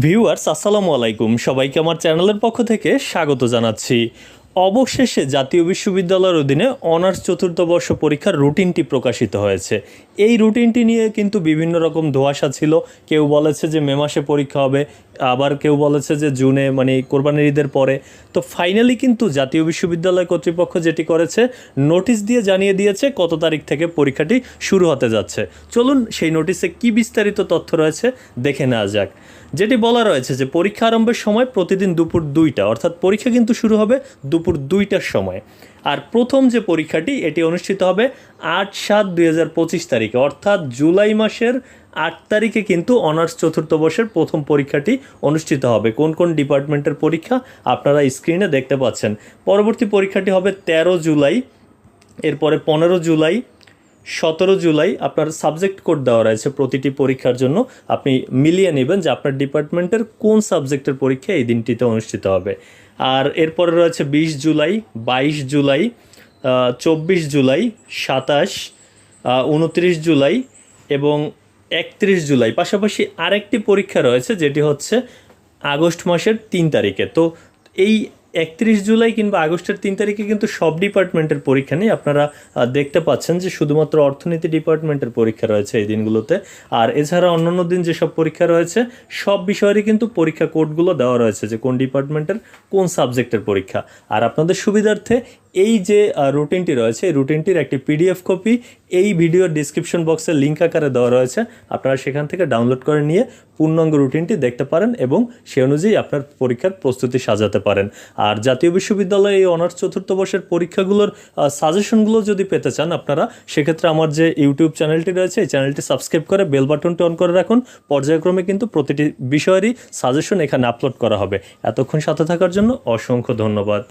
Viewers, আসসালামু আলাইকুম। সবাইকে আমার চ্যানেলের পক্ষ থেকে স্বাগত জানাচ্ছি। অবশেষে জাতীয় বিশ্ববিদ্যালয়ের অধীনে অনার্স চতুর্থ বর্ষ পরীক্ষার রুটিনটি প্রকাশিত হয়েছে। এই রুটিনটি নিয়ে কিন্তু বিভিন্ন রকম ধোঁয়াশা ছিল। কেউ বলেছে যে মে মাসে পরীক্ষা হবে, আবার কেউ বলেছে যে জুনে মানে কোরবানির ঈদের পরে। তো ফাইনালি কিন্তু জাতীয় বিশ্ববিদ্যালয় কর্তৃপক্ষ যেটি করেছে, নোটিশ দিয়ে জানিয়ে দিয়েছে কত তারিখ থেকে পরীক্ষাটি শুরু হতে যাচ্ছে। চলুন সেই নোটিশে কি বিস্তারিত তথ্য রয়েছে দেখে নেওয়া যাক। যেটি বলা রয়েছে যে পরীক্ষা আরম্ভের সময় প্রতিদিন দুপুর দুইটা, অর্থাৎ পরীক্ষা কিন্তু শুরু হবে দুপুর দুইটার সময়। আর প্রথম যে পরীক্ষাটি, এটি অনুষ্ঠিত হবে আট সাত দুই হাজার পঁচিশ তারিখে, অর্থাৎ জুলাই মাসের আট তারিখে কিন্তু অনার্স চতুর্থ বর্ষের প্রথম পরীক্ষাটি অনুষ্ঠিত হবে। কোন কোন ডিপার্টমেন্টের পরীক্ষা আপনারা স্ক্রিনে দেখতে পাচ্ছেন। পরবর্তী পরীক্ষাটি হবে তেরো জুলাই, এরপরে পনেরো জুলাই সতেরো জুলাই আপনার সাবজেক্ট কোড দেওয়া রয়েছে প্রতিটি পরীক্ষার জন্য। আপনি মিলিয়ে নেবেন যে আপনার ডিপার্টমেন্টের কোন সাবজেক্টের পরীক্ষা এই দিনটিতে অনুষ্ঠিত হবে। আর এরপরে রয়েছে বিশ জুলাই, বাইশ জুলাই চব্বিশ জুলাই, সাতাশ উনত্রিশ জুলাই এবং একত্রিশ জুলাই। পাশাপাশি আরেকটি পরীক্ষা রয়েছে যেটি হচ্ছে আগস্ট মাসের তিন তারিখে। তো এই একত্রিশ জুলাই কিংবা আগস্টের তিন তারিখে কিন্তু সব ডিপার্টমেন্টের পরীক্ষা নেই আপনারা দেখতে পাচ্ছেন যে শুধুমাত্র অর্থনীতি ডিপার্টমেন্টের পরীক্ষা রয়েছে এই দিনগুলোতে। আর এছাড়া অন্যান্য দিন যেসব পরীক্ষা রয়েছে, সব বিষয়েরই কিন্তু পরীক্ষা কোডগুলো দেওয়া রয়েছে যে কোন ডিপার্টমেন্টের কোন সাবজেক্টের পরীক্ষা। আর আপনাদের সুবিধার্থে এই যে রুটিনটি রয়েছে, এই রুটিনটির একটি পিডিএফ কপি এই ভিডিওর ডিসক্রিপশন বক্সে লিঙ্ক আকারে দেওয়া রয়েছে। আপনারা সেখান থেকে ডাউনলোড করে নিয়ে পূর্ণাঙ্গ রুটিনটি দেখতে পারেন এবং সে অনুযায়ী আপনার পরীক্ষার প্রস্তুতি সাজাতে পারেন। আর জাতীয় বিশ্ববিদ্যালয়ে এই অনার্স চতুর্থ বর্ষের পরীক্ষাগুলোর সাজেশনগুলো যদি পেতে চান আপনারা, সেক্ষেত্রে আমার যে ইউটিউব চ্যানেলটি রয়েছে, এই চ্যানেলটি সাবস্ক্রাইব করে বেল বাটনটি অন করে রাখুন। পর্যায়ক্রমে কিন্তু প্রতিটি বিষয়েরই সাজেশন এখানে আপলোড করা হবে। এতক্ষণ সাথে থাকার জন্য অসংখ্য ধন্যবাদ।